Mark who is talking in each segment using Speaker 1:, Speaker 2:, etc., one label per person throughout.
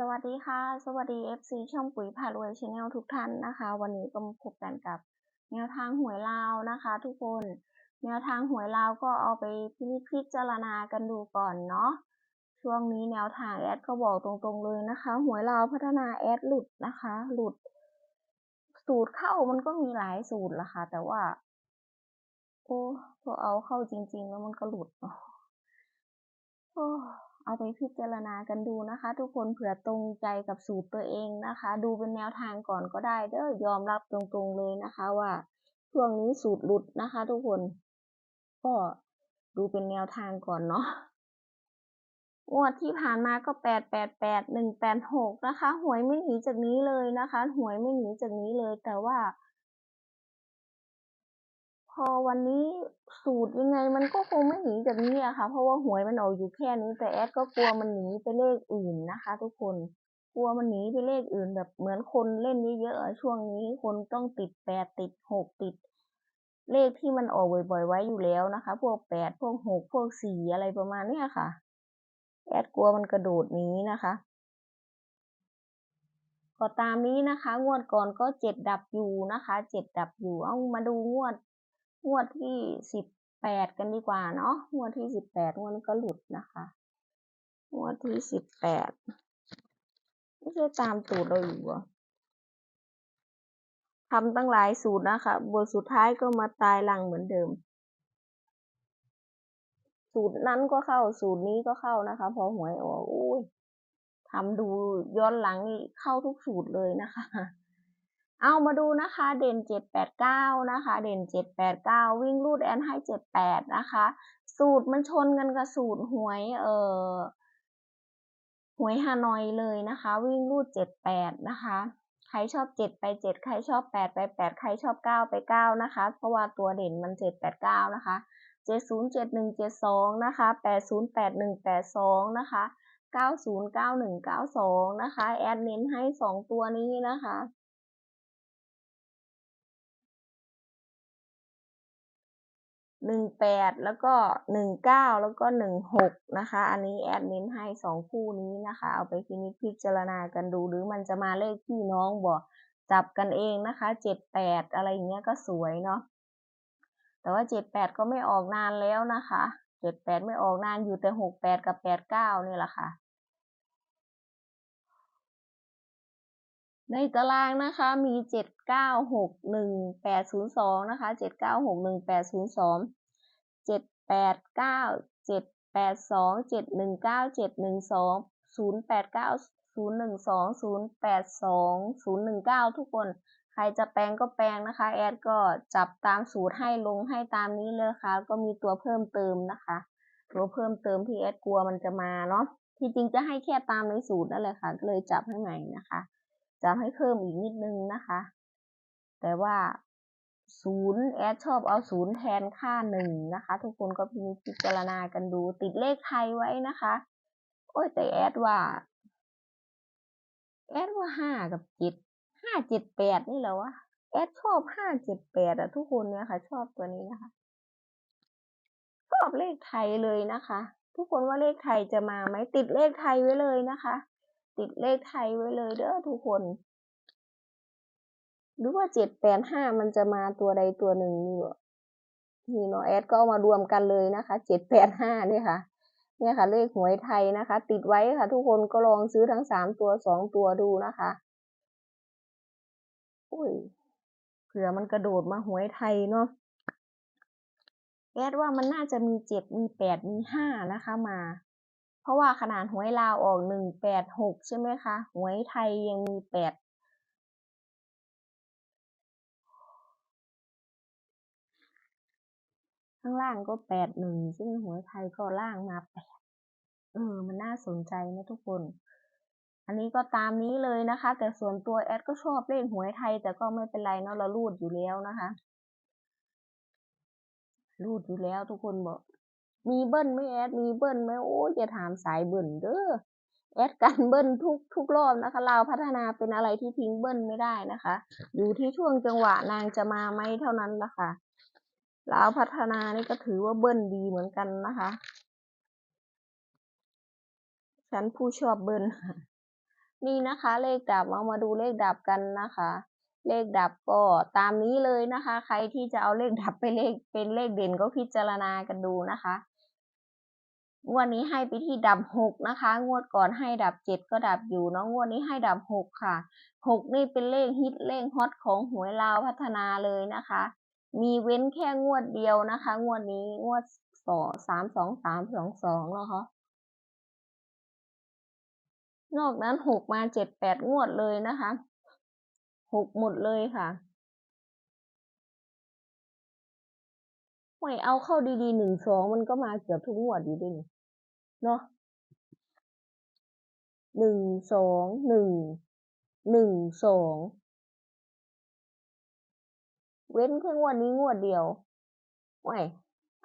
Speaker 1: สวัสดีค่ะ สวัสดี FC ช่องปุ๋ยผ่ารวยชาแนลทุกท่านนะคะ วันนี้ก็มาพบกันกับแนวทางหวยลาวนะคะ ทุกคน แนวทางหวยลาวก็เอาไปพินิจพิจารณากันดูก่อนเนาะช่วงนี้แนวทางแอดก็บอกตรงๆเลยนะคะ หวยลาวพัฒนาแอดหลุดนะคะ หลุด สูตรเข้ามันก็มีหลายสูตรละค่ะ แต่ว่า โอ้พอเอาเข้าจริง ๆ แล้วมันก็หลุดเนาะ เอาไปพิจารณากันดูนะคะ ทุกคนเผื่อตรงใจกับสูตรตัวเองนะคะ ดูเป็นแนวทางก่อนก็ได้เด้อยอมรับตรงๆเลยนะคะว่าช่วงนี้สูตรหลุดนะคะ ทุกคน ก็ดูเป็นแนวทางก่อนเนาะงวดที่ผ่านมาก็แปดแปดแปดหนึ่งแปดหกนะคะ หวยไม่หนีจากนี้เลยนะคะ หวยไม่หนีจากนี้เลย แต่ว่า อวันนี้สูตรยังไงมันก็คงไม่หนีจากนี้อะค่ะ เพราะว่าหวยมันออกอยู่แค่นี้ แต่แอดก็กลัวมันหนีไปเลขอื่นนะคะ ทุกคนกลัวมันหนีไปเลขอื่น แบบเหมือนคนเล่นเยอะๆอะช่วงนี้คนต้องติดแปดติดหกติด เลขที่มันออกบ่อยๆไว้อยู่แล้วนะคะ พวกแปดพวกหกพวกสี่อะไรประมาณเนี้ยค่ะ แอดกลัวมันกระโดดหนีนะคะก็ตามนี้นะคะ งวดก่อนก็เจ็ดดับอยู่นะคะ เจ็ดดับอยู่ เอามาดูงวด งวดที่สิบแปดกันดีกว่าเนาะงวดที่สิบแปดงวดนี้ก็หลุดนะคะงวดที่สิบแปดไม่ใช่ตามสูตรเราอยู่เหรอทำตั้งหลายสูตรนะคะ บทสุดท้ายก็มาตายหลังเหมือนเดิม สูตรนั้นก็เข้า สูตรนี้ก็เข้านะคะ พอหวยออกอุ้ยทำดูย้อนหลังนี่เข้าทุกสูตรเลยนะคะ เอามาดูนะคะเด่นเจ็ดแปดเก้านะคะ เด่นเจ็ดแปดเก้าวิ่งรูดแอนให้เจ็ดแปดนะคะ สูตรมันชนกันกับสูตรหวยเอ่อหวยฮานอยเลยนะคะ วิ่งรูดเจ็ดแปดนะคะ ใครชอบเจ็ดไปเจ็ดใครชอบแปดไปแปดใครชอบเก้าไปเก้านะคะ เพราะว่าตัวเด่นมันเจ็ดแปดเก้านะคะเจ็ดศูนย์เจ็ดหนึ่งเจ็ดสองนะคะแปดศูนย์แปดหนึ่งแปดสองนะคะเก้าศูนย์เก้าหนึ่งเก้าสองนะคะ แอดเน้นให้สองตัวนี้นะคะ หนึ่งแปดแล้วก็หนึ่งเก้าแล้วก็หนึ่งหกนะคะ อันนี้แอดมินให้สองคู่นี้นะคะ เอาไปพินิจพิจารณากันดูหรือมันจะมาเลขพี่น้องบอกจับกันเองนะคะเจ็ดแปดอะไรอย่างเงี้ยก็สวยเนาะแต่ว่าเจ็ดแปดก็ไม่ออกนานแล้วนะคะเจ็ดแปดไม่ออกนานอยู่แต่หกแปดกับแปดเก้านี่แหละค่ะ ในตารางนะคะมีเจ็ดเก้าหกหนึ่งแปดศูนย์สองนะคะเจ็ดเก้าหกหนึ่งแปดศูนย์สองเจ็ดแปดเก้าเจ็ดแปดสองเจ็ดหนึ่งเก้าเจ็ดหนึ่งสองศูนย์แปดเก้าศูนย์หนึ่งสองศูนย์แปดสองศูนย์หนึ่งเก้าทุกคน ใครจะแปลงก็แปลงนะคะ แอดก็จับตามสูตรให้ลงให้ตามนี้เลยค่ะ ก็มีตัวเพิ่มเติมนะคะ ตัวเพิ่มเติมที่แอดกลัวมันจะมาเนาะ ที่จริงจะให้แค่ตามในสูตรนั่นแหละค่ะ ก็เลยจับให้ใหม่นะคะ จะให้เพิ่มอีกนิดนึงนะคะ แต่ว่าศูนย์แอดชอบเอาศูนย์แทนค่าหนึ่งนะคะ ทุกคนก็พิจารณากันดูติดเลขไทยไว้นะคะ โอ้ยแต่แอดว่า แอดว่าห้ากับเจ็ดห้าเจ็ดแปดนี่แหละวะแอดชอบห้าเจ็ดแปดอะทุกคนเนี่ยค่ะ ชอบตัวนี้นะคะ ชอบเลขไทยเลยนะคะ ทุกคนว่าเลขไทยจะมาไหมติดเลขไทยไว้เลยนะคะ ติดเลขไทยไว้เลยเด้อทุกคน หรือว่าเจ็ดแปดห้ามันจะมาตัวใดตัวหนึ่งนี่นี่เนาะแอดก็เอามารวมกันเลยนะคะเจ็ดแปดห้านี่ค่ะ เนี่ยค่ะ เลขหวยไทยนะคะ ติดไว้ค่ะ ทุกคนก็ลองซื้อทั้งสามตัวสองตัวดูนะคะอุ้ยเผื่อมันกระโดดมาหวยไทยเนาะแอดว่ามันน่าจะมีเจ็ดมีแปดมีห้านะคะมา ราะว่าขนาดหวยลาวออกหนึ่งแปดหกใช่ไหมคะ หวยไทยยังมีแปดข้างล่างก็แปดหนึ่งซึ่งหวยไทยก็ล่างมาแปดเออ มันน่าสนใจนะทุกคน อันนี้ก็ตามนี้เลยนะคะ แต่ส่วนตัวแอดก็ชอบเล่นหวยไทย แต่ก็ไม่เป็นไรเนาะเรารูดอยู่แล้วนะคะรูดอยู่แล้วทุกคนบอก มีเบิ้ลไหมแอด มีเบิ้ลไหมโอ้ยอย่าถามสายเบิ้ลเด้อแอดกันเบิ้ลทุกทุกรอบนะคะ เราพัฒนาเป็นอะไรที่ทิ้งเบิ้ลไม่ได้นะคะ อยู่ที่ช่วงจังหวะนางจะมาไหมเท่านั้นละค่ะลาพัฒนานี่ก็ถือว่าเบิ้ลดีเหมือนกันนะคะ ฉันผู้ชอบเบิ้ลนี่นะคะ เลขดับเอามาดูเลขดับกันนะคะ เลขดับก็ตามนี้เลยนะคะ ใครที่จะเอาเลขดับไปเลขเป็นเลขเด่นก็พิจารณากันดูนะคะ งวดนี้ให้ไปที่ดับหกนะคะ งวดก่อนให้ดับเจ็ดก็ดับอยู่เนาะงวดนี้ให้ดับหกค่ะหกนี่เป็นเลขฮิตเลขฮอตของหวยลาวพัฒนาเลยนะคะ มีเว้นแค่งวดเดียวนะคะ งวดนี้งวดสองสามสองสามสองสองนะคะนอกนั้นหกมาเจ็ดแปดงวดเลยนะคะหกหมดเลยค่ะไม่เอาเข้าดีๆหนึ่งสองมันก็มาเกือบทุกงวดอยู่ด้วยนี่ เนาะหนึ่งสองหนึ่งหนึ่งสองเว้นแค่งวดนี้งวดเดียวไม่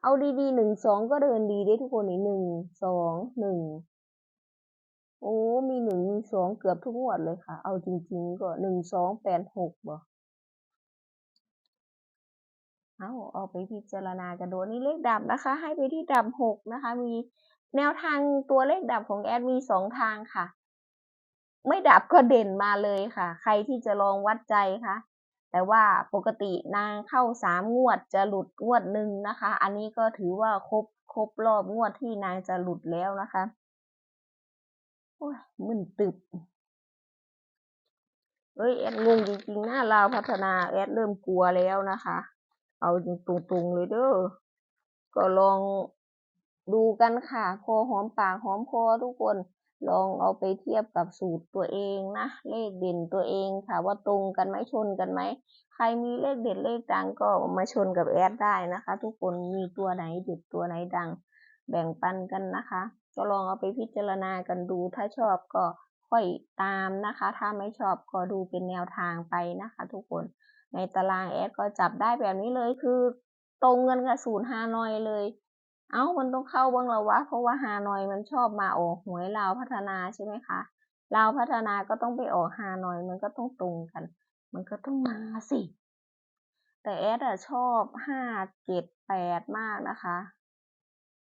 Speaker 1: เอาดีๆหนึ่งสองก็เดินดีได้ทุกคนนี่หนึ่งสองหนึ่งโอ้มีหนึ่งมีสองเกือบทุกงวดเลยค่ะ เอาจริง ๆ ก็หนึ่งสองแปดหกบ่เอาเอาไปพิจารณากันดูนี่เลขดับนะคะ ให้ไปที่ดับหกนะคะ มี แนวทางตัวเลขดับของแอดมีสองทางค่ะ ไม่ดับก็เด่นมาเลยค่ะ ใครที่จะลองวัดใจคะแต่ว่าปกตินางเข้าสามงวดจะหลุดงวดหนึ่งนะคะ อันนี้ก็ถือว่าครบครบรอบงวดที่นางจะหลุดแล้วนะคะโอ้ยมึนตึบเอ้ยแอดงงจริงๆนะลาพัฒนาแอดเริ่มกลัวแล้วนะคะ เอาจริงตรงๆเลยเด้อก็ลอง ดูกันค่ะพอหอมปากหอมคอทุกคน ลองเอาไปเทียบกับสูตรตัวเองนะ เลขเด่นตัวเองค่ะว่าตรงกันไหมชนกันไหม ใครมีเลขเด็ดเลขดังก็มาชนกับแอดได้นะคะ ทุกคนมีตัวไหนเด็ดตัวไหนดัง แบ่งปันกันนะคะ ก็ลองเอาไปพิจารณากันดูถ้าชอบก็ค่อยตามนะคะ ถ้าไม่ชอบก็ดูเป็นแนวทางไปนะคะ ทุกคนในตารางแอดก็จับได้แบบนี้เลยคือ ตรงเงินกับศูนย์ฮานอยเลย เอ้ามันต้องเข้าบ้างแล้ววะเพราะว่าฮานอยมันชอบมาออกหวยลาวพัฒนาใช่ไหมคะลาวพัฒนาก็ต้องไปออกฮานอยมันก็ต้องตรงกัน มันก็ต้องมาสิ แต่แอดอะชอบห้าเจ็ดแปดมากนะคะ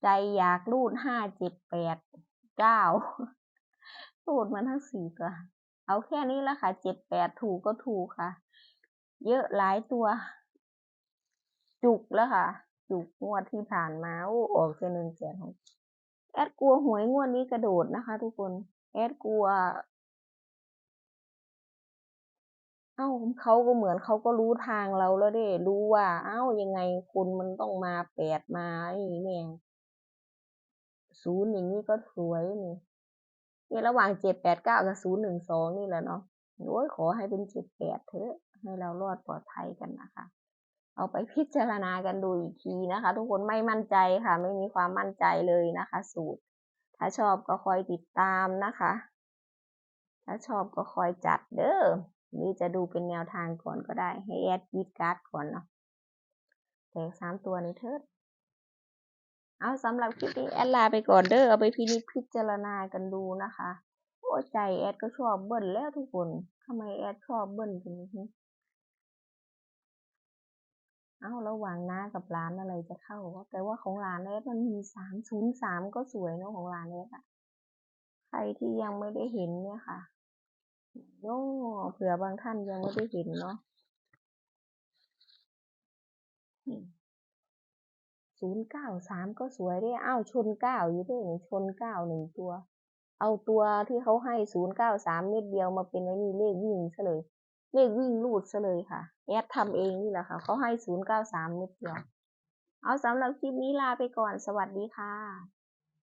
Speaker 1: ใจอยากรูดห้าเจ็ดแปดเก้ารูดมันทั้งสี่ตัวเอาแค่นี้ละค่ะเจ็ดแปดถูกก็ถูกค่ะ เยอะหลายตัว จุกแล้วค่ะุกงวดที่ผ่านมาโอ้ออกเจนึงแสนหกแอดกลัวหวยงวดนี้กระโดดนะคะ ทุกคนแอดกลัว เอ้าเขาก็เหมือนเขาก็รู้ทางเราแล้วเด้รู้ว่า เอ้ายังไงคุณมันต้องมาแปดมาไอ้แม่งศูนย์อย่างนี้ก็สวยนี่นี่ระหว่างเจ็ดแปดเก้ากับศูนย์หนึ่งสองนี่แหละเนาะโอ้ยขอให้เป็นเจ็ดแปดเถอะ ให้เรารอดปลอดภัยกันนะคะ เอาไปพิจารณากันดูอีกทีนะคะ ทุกคนไม่มั่นใจค่ะ ไม่มีความมั่นใจเลยนะคะ สูตร ถ้าชอบก็คอยติดตามนะคะ ถ้าชอบก็คอยจัดเด้อหรือจะดูเป็นแนวทางก่อนก็ได้ให้แอดยีดการ์ดก่อนเนาะแตกสามตัวนี้เถิดเอาสำหรับคลิปนี้แอดลาไปก่อนเด้อเอาไปพินิจพิจารณากันดูนะคะโอ้ใจแอดก็ชอบเบิ้ลแล้วทุกคนทำไมแอดชอบเบิ้ลกันนี้ เอาระหว่างหน้ากับร้านอะไรจะเข้าวะแต่ว่าของร้านแอดมันมีสามศูนย์สามก็สวยเนาะของร้านแอดอะใครที่ยังไม่ได้เห็นเนี่ยค่ะโอ้เผื่อบางท่านยังไม่ได้เห็นเนาะศูนย์เก้าสามก็สวยได้อ้าวชนเก้าอยู่ด้วยชนเก้าหนึ่งตัว เอาตัวที่เขาให้ศูนย์เก้าสามเม็ดเดียวมาเป็นไอ้นี่เลขวิ่งซะเลย เลขวิ่งรูดซะเลยค่ะ แอดทำเองนี่แหละค่ะเขาให้ศูนย์เก้าสามเม็ดเดียว เอาสำหรับคลิปนี้ลาไปก่อนสวัสดีค่ะ